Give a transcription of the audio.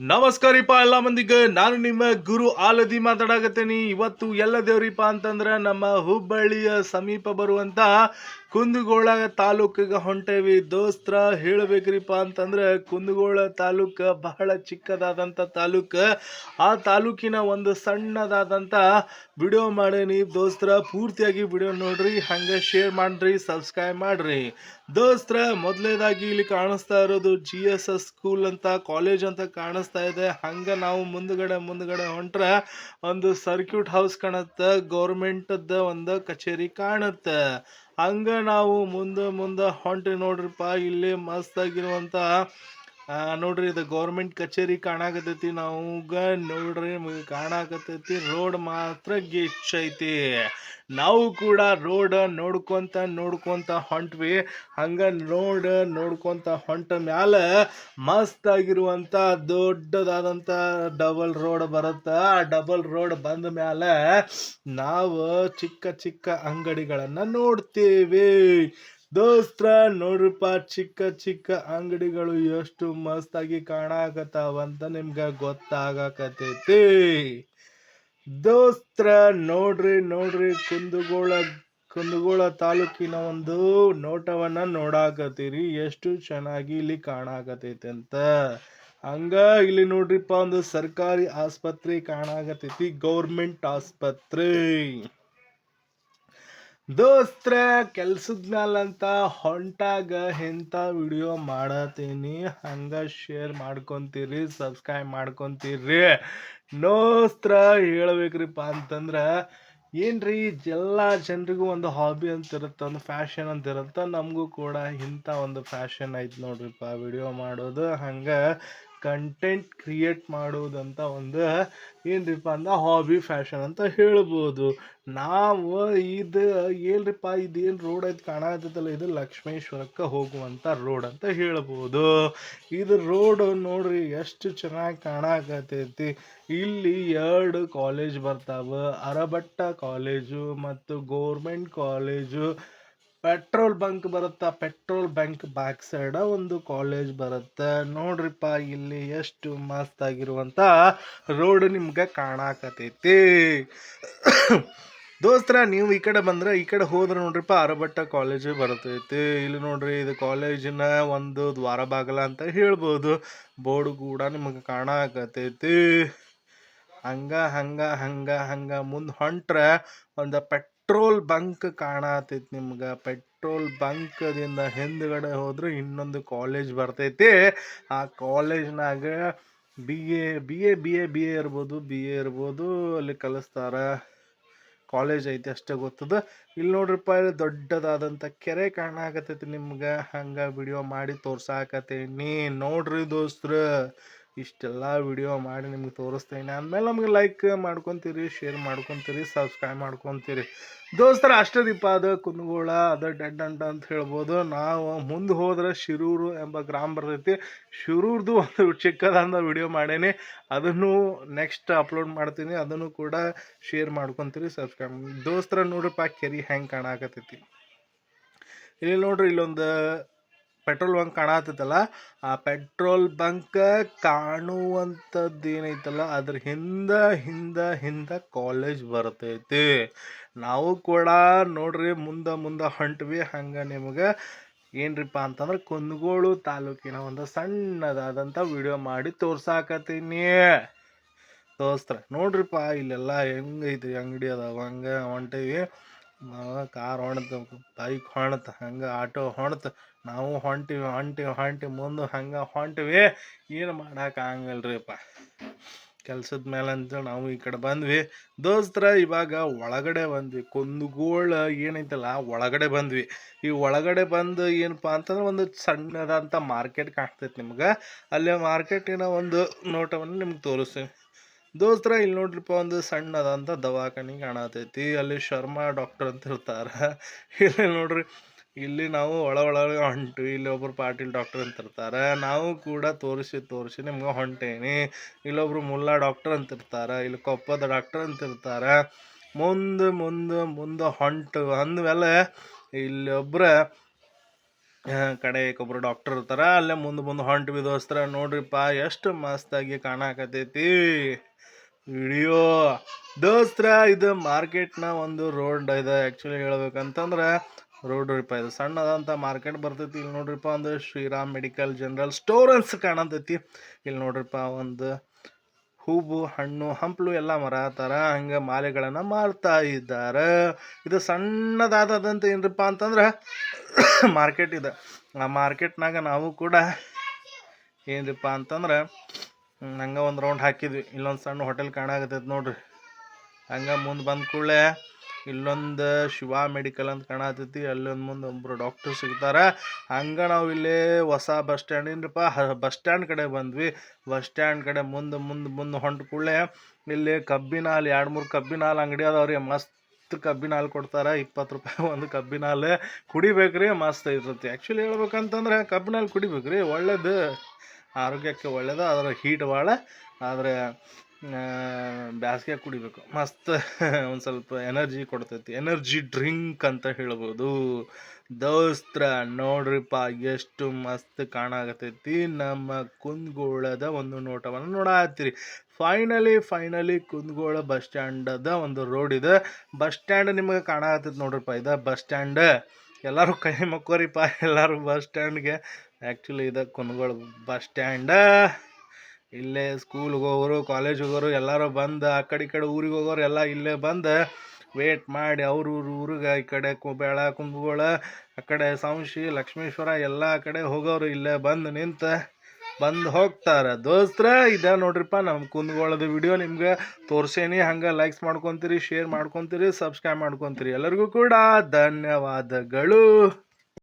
ನಮಸ್ಕಾರಿಪ್ಪ ಎಲ್ಲ ಮಂದಿಗೆ. ನಾನು ನಿಮ್ಮ ಗುರು ಆಲದಿ ಮಾತಾಡಕತ್ತೇನಿ. ಇವತ್ತು ಎಲ್ಲ ದೇವ್ರಿಪ್ಪ ಅಂತಂದ್ರೆ ನಮ್ಮ ಹುಬ್ಬಳ್ಳಿಯ ಸಮೀಪ ಬರುವಂತ ಕುಂದಗೋಳ ತಾಲೂಕಿಗೆ ಹೊಂಟೇವಿ. ದೋಸ್ತ್ರ, ಹೇಳಬೇಕ್ರಿಪ್ಪ ಅಂತಂದ್ರೆ ಕುಂದಗೋಳ ತಾಲೂಕ ಬಹಳ ಚಿಕ್ಕದಾದಂಥ ತಾಲೂಕ. ಆ ತಾಲೂಕಿನ ಒಂದು ಸಣ್ಣದಾದಂಥ ವಿಡಿಯೋ ಮಾಡೀನಿ ದೋಸ್ತ್ರ. ಪೂರ್ತಿಯಾಗಿ ವಿಡಿಯೋ ನೋಡ್ರಿ, ಹಂಗೆ ಶೇರ್ ಮಾಡ್ರಿ ಸಬ್ಸ್ಕ್ರೈಬ್ ಮಾಡ್ರಿ. ದೋಸ್ತ್ರ, ಮೊದಲೇದಾಗಿ ಇಲ್ಲಿ ಕಾಣಿಸ್ತಾ ಇರೋದು ಜಿ ಎಸ್ ಎಸ್ ಸ್ಕೂಲ್ ಅಂತ ಕಾಲೇಜ್ ಅಂತ ಕಾಣಿಸ್ತಾ ಇದೆ. ಹಂಗೆ ನಾವು ಮುಂದ್ಗಡೆ ಮುಂದ್ಗಡೆ ಹೊಂಟ್ರೆ ಒಂದು ಸರ್ಕ್ಯೂಟ್ ಹೌಸ್ ಕಾಣುತ್ತೆ. ಗೌರ್ಮೆಂಟದ ಒಂದು ಕಚೇರಿ ಕಾಣುತ್ತೆ. ಹಂಗ ನಾವು ಮುಂದೆ ಮುಂದೆ ಹೊಂಟ್ರಿ ನೋಡ್ರಿಪ್ಪ ಇಲ್ಲಿ ಮಸ್ತಾಗಿರುವಂಥ ನೋಡ್ರಿ, ಇದು ಗೌರ್ಮೆಂಟ್ ಕಚೇರಿ ಕಾಣಾಕತೈತಿ ನಾವುಗ ನೋಡ್ರಿ, ನಿಮಗೆ ಕಾಣಾಕತೈತಿ ರೋಡ್ ಮಾತ್ರ ಗಿಚ್ ಐತಿ. ನಾವು ಕೂಡ ರೋಡ್ ನೋಡ್ಕೊಂತ ನೋಡ್ಕೊಂತ ಹೊಂಟ್ವಿ. ಹಂಗ ರೋಡ್ ನೋಡ್ಕೊಂತ ಹೊಂಟ ಮ್ಯಾಲ ಮಸ್ತ್ ಆಗಿರುವಂತ ದೊಡ್ಡದಾದಂತ ಡಬಲ್ ರೋಡ್ ಬರುತ್ತ. ಆ ಡಬಲ್ ರೋಡ್ ಬಂದ ಮ್ಯಾಲ ನಾವು ಚಿಕ್ಕ ಚಿಕ್ಕ ಅಂಗಡಿಗಳನ್ನ ನೋಡ್ತೇವೆ. ದೋಸ್ತ್ರ ನೋಡ್ರಪ್ಪ ಚಿಕ್ಕ ಚಿಕ್ಕ ಅಂಗಡಿಗಳು ಎಷ್ಟು ಮಸ್ತಾಗಿ ಕಾಣಾಕತ್ತಾವಂತ ನಿಮ್ಗೆ ಗೊತ್ತಾಗಕತೈತಿ ದೋಸ್ತ್ರ, ನೋಡ್ರಿ ನೋಡ್ರಿ, ಕುಂದಗೋಳ ಕುಂದಗೋಳ ತಾಲೂಕಿನ ಒಂದು ನೋಟವನ್ನ ನೋಡಾಕತ್ತೀರಿ. ಎಷ್ಟು ಚೆನ್ನಾಗಿ ಇಲ್ಲಿ ಕಾಣಾಕತೈತಿ ಅಂತ. ಹಂಗ ಇಲ್ಲಿ ನೋಡ್ರಿಪ್ಪ ಒಂದು ಸರ್ಕಾರಿ ಆಸ್ಪತ್ರೆ ಕಾಣಾಕತೈತಿ ಗೌರ್ಮೆಂಟ್ ಆಸ್ಪತ್ರೆ. ದೋಸ್ತ್ರ ಕೆಲ್ಸದ ಮ್ಯಾಲಂತ ಹೊಂಟಾಗ ಇಂಥ ವಿಡಿಯೋ ಮಾಡತ್ತೀನಿ ಹಂಗೆ ಶೇರ್ ಮಾಡ್ಕೊಂತೀರಿ ಸಬ್ಸ್ಕ್ರೈಬ್ ಮಾಡ್ಕೊಂತೀರಿ. ನೋಸ್ತ್ರ ಹೇಳ್ಬೇಕ್ರಿಪ್ಪ ಅಂತಂದ್ರ, ಏನ್ರಿ ಎಲ್ಲ ಜನರಿಗೂ ಒಂದು ಹಾಬಿ ಅಂತ ಇರುತ್ತೆ ಒಂದು ಫ್ಯಾಷನ್ ಅಂತ ಇರುತ್ತೆ ನಮಗೂ ಕೂಡ ಇಂಥ ಒಂದು ಫ್ಯಾಷನ್ ಐತೆ ನೋಡ್ರಿಪ್ಪ, ವಿಡಿಯೋ ಮಾಡೋದು. ಹಂಗ ಕಂಟೆಂಟ್ ಕ್ರಿಯೇಟ್ ಮಾಡೋದಂತ ಒಂದು ಏನ್ರಿಪ್ಪ ಅಂದ್ರೆ ಹಾಬಿ ಫ್ಯಾಷನ್ ಅಂತ ಹೇಳ್ಬೋದು. ನಾವು ಇದು ಏನ್ರಿಪ್ಪ ಇದೇನು ರೋಡ್ ಐತೆ ಕಾಣತ್ತಲ್ಲ ಇದು ಲಕ್ಷ್ಮೇಶ್ವರಕ್ಕೆ ಹೋಗುವಂಥ ರೋಡ್ ಅಂತ ಹೇಳ್ಬೋದು. ಇದು ರೋಡ್ ನೋಡ್ರಿ ಎಷ್ಟು ಚೆನ್ನಾಗಿ ಕಾಣಕತ್ತೈತಿ. ಇಲ್ಲಿ ಎರಡು ಕಾಲೇಜ್ ಬರ್ತಾವ, ಅರಬಟ್ಟ ಕಾಲೇಜು ಮತ್ತು ಗೋರ್ಮೆಂಟ್ ಕಾಲೇಜು ಪೆಟ್ರೋಲ್ ಬಂಕ್ ಬರುತ್ತಾ? ಪೆಟ್ರೋಲ್ ಬಂಕ್ ಬ್ಯಾಕ್ ಸೈಡ್ ಒಂದು ಕಾಲೇಜ್ ಬರುತ್ತೆ. ನೋಡ್ರಿಪ್ಪ, ಇಲ್ಲಿ ಎಷ್ಟು ಮಸ್ತ್ ಆಗಿರುವಂತ ರೋಡ್ ನಿಮ್ಗೆ ಕಾಣಾಕತೈತಿ ದೋಸ್ತ್ರ, ನೀವು ಈ ಕಡೆ ಬಂದ್ರೆ ಈ ಕಡೆ ಹೋದ್ರೆ ನೋಡ್ರಿಪ್ಪ ಅರಬಟ್ಟ ಕಾಲೇಜ್ ಬರ್ತೈತಿ. ಇಲ್ಲಿ ನೋಡ್ರಿ, ಇದು ಕಾಲೇಜಿನ ಒಂದು ದ್ವಾರ ಬಾಗಲ ಅಂತ ಹೇಳ್ಬೋದು. ಬೋರ್ಡ್ ಕೂಡ ನಿಮಗೆ ಕಾಣಾಕತೈತಿ ಹಂಗ ಹಂಗ ಹಂಗ ಹಂಗ ಮುಂದೆ ಹೊಂಟ್ರೆ ಒಂದು ಪೆಟ್ರೋಲ್ ಬಂಕ್ ಕಾಣತೈತಿ ನಿಮ್ಗೆ. ಪೆಟ್ರೋಲ್ ಬಂಕ್ದಿಂದ ಹಿಂದ್ಗಡೆ ಹೋದ್ರೆ ಇನ್ನೊಂದು ಕಾಲೇಜ್ ಬರ್ತೈತಿ. ಆ ಕಾಲೇಜ್ನಾಗ B A B A B A B A ಇರ್ಬೋದು ಬಿ ಎ ಇರ್ಬೋದು, ಅಲ್ಲಿ ಕಲಿಸ್ತಾರ. ಕಾಲೇಜ್ ಐತಿ ಅಷ್ಟೇ ಗೊತ್ತದ. ಇಲ್ಲಿ ನೋಡ್ರಿಪ್ಪ, ಇಲ್ಲಿ ದೊಡ್ಡದಾದಂಥ ಕೆರೆ ಕಾಣಾಕತೈತಿ ನಿಮ್ಗೆ. ಹಂಗ ವಿಡಿಯೋ ಮಾಡಿ ತೋರ್ಸಾಕತ್ತೀನಿ. ನೋಡ್ರಿ ದೋಸ್ತ್ರ. ಇಷ್ಟೆಲ್ಲ ವಿಡಿಯೋ ಮಾಡಿ ನಿಮ್ಗೆ ತೋರಿಸ್ತೇನೆ. ಆಮೇಲೆ ನಮ್ಗೆ ಲೈಕ್ ಮಾಡ್ಕೊತೀರಿ ಶೇರ್ ಮಾಡ್ಕೊತೀರಿ ಸಬ್ಸ್ಕ್ರೈಬ್ ಮಾಡ್ಕೊತೀರಿ. ದೋಸ್ತರ ಅಷ್ಟದಿಪ್ಪ ಅದು, ಕುಂದಗೋಳ, ಅದು, ಡೆಡ್ ಅಂಟ ಅಂತ ಹೇಳ್ಬೋದು. ನಾವು ಮುಂದೆ ಹೋದ್ರೆ ಶಿರೂರು ಎಂಬ ಗ್ರಾಮ ಬರ್ತೈತಿ. ಶಿರೂರ್ದು ಒಂದು ಚಿಕ್ಕದಂದ ವಿಡಿಯೋ ಮಾಡೇನಿ. ಅದನ್ನು ನೆಕ್ಸ್ಟ್ ಅಪ್ಲೋಡ್ ಮಾಡ್ತೀನಿ. ಅದನ್ನು ಕೂಡ ಶೇರ್ ಮಾಡ್ಕೊತೀರಿ ಸಬ್ಸ್ಕ್ರೈಬ್ ದೋಸ್ತರ, ನೋಡ್ರಿಪ್ಪ, ಕೆರಿ ಹೆಂಗೆ ಕಾಣಾಕತ್ತೈತಿ. ಇಲ್ಲಿ ನೋಡ್ರಿ, ಇಲ್ಲೊಂದು ಪೆಟ್ರೋಲ್ ಬಂಕ್ ಕಾಣತ್ತಲ್ಲ, ಆ ಪೆಟ್ರೋಲ್ ಬಂಕ್ ಕಾಣುವಂಥದ್ದು ಏನೈತಲ್ಲ ಅದ್ರ ಹಿಂದೆ, ಹಿಂದ, ಹಿಂದೆ ಕಾಲೇಜ್ ಬರ್ತೈತಿ. ನಾವು ಕೂಡ ನೋಡ್ರಿ, ಮುಂದೆ ಮುಂದೆ ಹೊಂಟ್ವಿ. ಹಂಗೆ ನಿಮಗೆ ಏನ್ರಿಪ್ಪ ಅಂತಂದ್ರೆ ಕುಂದಗೋಳು ತಾಲೂಕಿನ ಒಂದು ಸಣ್ಣದಾದಂಥ ವಿಡಿಯೋ ಮಾಡಿ ತೋರ್ಸಾಕತ್ತೀನಿ ದೋಸ್ತ್ರ ನೋಡ್ರಿಪ್ಪ ಇಲ್ಲೆಲ್ಲ ಹೆಂಗೈತಿ ಅಂಗಡಿ ಅದಾವ, ಹಂಗೆ ಹೊಂಟೀವಿ. ಕಾರ್ ಹೊಣ್ತ ಬೈಕ್ ಹೊಣ್ತು ಹಂಗೆ ಆಟೋ ಹೊಣ್ತು ನಾವು ಹೊಂಟಿವಿ ಹೊಂಟಿವಿ, ಹೊಂಟಿ ಮುಂದೆ ಹಂಗೆ ಹೊಂಟಿವಿ. ಏನು ಮಾಡೋಕ್ಕಾಗಲ್ರಿಪ್ಪ ಕೆಲ್ಸದ ಮೇಲೆ ಅಂತೇಳಿ ನಾವು ಈ ಕಡೆ ಬಂದ್ವಿ. ದೋಸ್ತ್ರ, ಇವಾಗ ಒಳಗಡೆ ಬಂದ್ವಿ. ಕುಂದಗೋಳ ಏನೈತಲ್ಲ, ಒಳಗಡೆ ಬಂದ್ವಿ. ಈ ಒಳಗಡೆ ಬಂದು ಏನಪ್ಪ ಅಂತಂದ್ರೆ ಒಂದು ಸಣ್ಣದಂಥ ಮಾರ್ಕೆಟ್ ಕಾಣ್ತೈತೆ ನಿಮ್ಗೆ. ಅಲ್ಲೇ ಮಾರ್ಕೆಟಿನ ಒಂದು ನೋಟವನ್ನು ನಿಮ್ಗೆ ತೋರಿಸ್ತೀನಿ. ದೋಸ್ತ್ರ ಇಲ್ಲಿ ನೋಡ್ರಿಪ್ಪ ಒಂದು ಸಣ್ಣದಂಥ ದವಾಖಾನೆ ಕಾಣತೈತಿ. ಅಲ್ಲಿ ಶರ್ಮಾ ಡಾಕ್ಟರ್ ಅಂತ ಇರ್ತಾರ. ಇಲ್ಲಿ ನೋಡ್ರಿ ಇಲ್ಲಿ ನಾವು ಒಳ ಒಳಗೆ ಹೊಂಟು. ಇಲ್ಲಿ ಒಬ್ರು ಪಾಟೀಲ್ ಡಾಕ್ಟರ್ ಅಂತ ಇರ್ತಾರೆ. ನಾವು ಕೂಡ ತೋರಿಸಿ ತೋರಿಸಿ ನಿಮ್ಗೆ ಹೊಂಟೇನಿ. ಇಲ್ಲೊಬ್ರು ಮುಲ್ಲಾ ಡಾಕ್ಟರ್ ಅಂತ ಇರ್ತಾರೆ. ಇಲ್ಲಿ ಕೊಪ್ಪದ ಡಾಕ್ಟರ್ ಅಂತ ಇರ್ತಾರೆ. ಮುಂದೆ ಮುಂದೆ ಮುಂದೆ ಹೊಂಟು. ಅಂದಮೇಲೆ ಇಲ್ಲಿ ಆ, ಕಡೆ ಒಬ್ಬರು ಡಾಕ್ಟರ್ ಇರ್ತಾರ, ಅಲ್ಲೇ ಮುಂದೆ ಮುಂದೆ ಹೊಂಟು ಬಿ ದೋಸ್ತ್ರ ನೋಡ್ರಿಪ್ಪ, ಎಷ್ಟು ಮಸ್ತಾಗಿ ಕಾಣಕತ್ತೈತಿ. ವಿಡಿಯೋ ದೋಸ್ತ್ರ, ಇದು ಮಾರ್ಕೆಟ್ನ ಒಂದು ರೋಡ್ ಇದೆ. ಆ್ಯಕ್ಚುಲಿ ಹೇಳ್ಬೇಕಂತಂದ್ರೆ ರೋಡ್ ರೀಪ ಇದು ಸಣ್ಣದಂತ ಮಾರ್ಕೆಟ್ ಬರ್ತೈತಿ. ಇಲ್ಲಿ ನೋಡ್ರಿಪ್ಪ, ಒಂದು ಶ್ರೀರಾಮ್ ಮೆಡಿಕಲ್ ಜನರಲ್ ಸ್ಟೋರ್ ಅನ್ಸ್ ಕಾಣತೈತಿ. ಇಲ್ಲಿ ನೋಡ್ರಿಪ್ಪ, ಒಂದು ಹೂವು, ಹಣ್ಣು, ಹಂಪಲು ಎಲ್ಲ ಮರ ಥರ ಹಂಗೆ ಮಾಲೆಗಳನ್ನು ಮಾರ್ತಾ ಇದ್ದಾರೆ. ಇದು ಸಣ್ಣದಾದಂತ ಏನ್ರಪ್ಪ ಅಂತಂದ್ರೆ ಮಾರ್ಕೆಟ್ ಇದೆ. ಆ ಮಾರ್ಕೆಟ್ನಾಗ ನಾವು ಕೂಡ ಏನ್ರಪ್ಪ ಅಂತಂದ್ರೆ ಹಂಗೆ ಒಂದು ರೌಂಡ್ ಹಾಕಿದ್ವಿ. ಇಲ್ಲೊಂದು ಸಣ್ಣ ಹೋಟೆಲ್ ಕಾಣಾಕತ್ತೈತೆ ನೋಡ್ರಿ. ಹಂಗೆ ಮುಂದೆ ಬಂದ ಕೂಡಲೇ ಇಲ್ಲೊಂದು ಶಿವ ಮೆಡಿಕಲ್ ಅಂತ ಕಾಣತೈತಿ ಅಲ್ಲೊಂದು ಮುಂದೆ ಒಬ್ರು ಡಾಕ್ಟರ್ ಸಿಗ್ತಾರ. ಹಂಗ ನಾವು ಇಲ್ಲಿ ಹೊಸ ಬಸ್ ಸ್ಟ್ಯಾಂಡ್ ಏನ್ರಪ್ಪ ಬಸ್ ಸ್ಟ್ಯಾಂಡ್ ಕಡೆ ಬಂದ್ವಿ. ಬಸ್ ಸ್ಟ್ಯಾಂಡ್ ಕಡೆ ಮುಂದೆ ಮುಂದೆ ಮುಂದೆ ಹೊಂಟ ಕೂಡಲೇ ಇಲ್ಲಿ ಕಬ್ಬಿನ ಹಾಲು, ಎರಡು ಮೂರು ಕಬ್ಬಿನ ಹಾಲು ಅಂಗಡಿ ಅದಾವ್ರಿ ಮಸ್ತ್ ಕಬ್ಬಿನ ಹಾಲು ಕೊಡ್ತಾರೆ, ಇಪ್ಪತ್ತು ರೂಪಾಯಿ ಒಂದು ಕಬ್ಬಿನ ಹಾಲು. ಕುಡಿಬೇಕ್ರಿ ಮಸ್ತ್ ಇರ್ತೈತಿ. ಆ್ಯಕ್ಚುಲಿ ಹೇಳ್ಬೇಕಂತಂದ್ರೆ ಕಬ್ಬಿನ ಹಾಲು ಕುಡಿಬೇಕ್ರಿ ಒಳ್ಳೇದು. ಆರೋಗ್ಯಕ್ಕೆ ಒಳ್ಳೇದು ಅದರ ಹೀಟ್ ಭಾಳ. ಆದರೆ ಬ್ಯಾಸ್ಗೆ ಕುಡಿಬೇಕು. ಮಸ್ತ್ ಒಂದು ಸ್ವಲ್ಪ ಎನರ್ಜಿ ಕೊಡ್ತೈತಿ. ಎನರ್ಜಿ ಡ್ರಿಂಕ್ ಅಂತ ಹೇಳ್ಬೋದು. ದೋಸ್ತ್ರ, ನೋಡ್ರಿಪ್ಪ, ಎಷ್ಟು ಮಸ್ತ್ ಕಾಣಾಗತೈತಿ. ನಮ್ಮ ಕುಂದಗೋಳದ ಒಂದು ನೋಟವನ್ನು ನೋಡತ್ತೀರಿ ಫೈನಲಿ ಫೈನಲಿ ಕುಂದಗೋಳ ಬಸ್ ಸ್ಟ್ಯಾಂಡದ ಒಂದು ರೋಡ್ ಇದೆ. ಬಸ್ ಸ್ಟ್ಯಾಂಡ್ ನಿಮಗೆ ಕಾಣಾಗತ್ತೈತಿ ನೋಡ್ರಿಪ್ಪ. ಇದು ಬಸ್ ಸ್ಟ್ಯಾಂಡ್. ಎಲ್ಲರೂ ಕೈ ಮಕ್ಕೋರಿಪ್ಪ. ಎಲ್ಲರೂ ಬಸ್ ಸ್ಟ್ಯಾಂಡ್ಗೆ. ಆ್ಯಕ್ಚುಲಿ ಇದು ಕುಂದಗೋಳ ಬಸ್ ಸ್ಟ್ಯಾಂಡ. ಇಲ್ಲೇ ಸ್ಕೂಲ್ಗೆ ಹೋಗೋರು ಕಾಲೇಜಿಗೆ ಹೋಗೋರು, ಎಲ್ಲರೂ ಬಂದು, ಆ ಕಡೆ ಈ ಕಡೆ ಊರಿಗೆ ಹೋಗೋರು ಎಲ್ಲ ಇಲ್ಲೇ ಬಂದು ವೇಟ್ ಮಾಡಿ ಅವ್ರ ಊರು ಊರಿಗೆ, ಈ ಕಡೆ ಕುಬೇಳ ಕುಂದಗೋಳ ಆ ಕಡೆ ಸಂಶಿ, ಲಕ್ಷ್ಮೇಶ್ವರ, ಎಲ್ಲ ಕಡೆ ಹೋಗೋರು ಇಲ್ಲೇ ಬಂದು ನಿಂತು, ಬಂದು ಹೋಗ್ತಾರೆ. ದೋಸ್ತ್ರ, ಇದ ನೋಡ್ರಿಪ್ಪ ನಮ್ಮ ಕುಂದಗೋಳದ ವಿಡಿಯೋ ನಿಮ್ಗೆ ತೋರ್ಸೇನಿ, ಹಂಗೆ ಲೈಕ್ಸ್ ಮಾಡ್ಕೊತೀರಿ ಶೇರ್ ಮಾಡ್ಕೊತೀರಿ ಸಬ್ಸ್ಕ್ರೈಬ್ ಮಾಡ್ಕೊತೀರಿ. ಎಲ್ಲರಿಗೂ ಕೂಡ ಧನ್ಯವಾದಗಳು.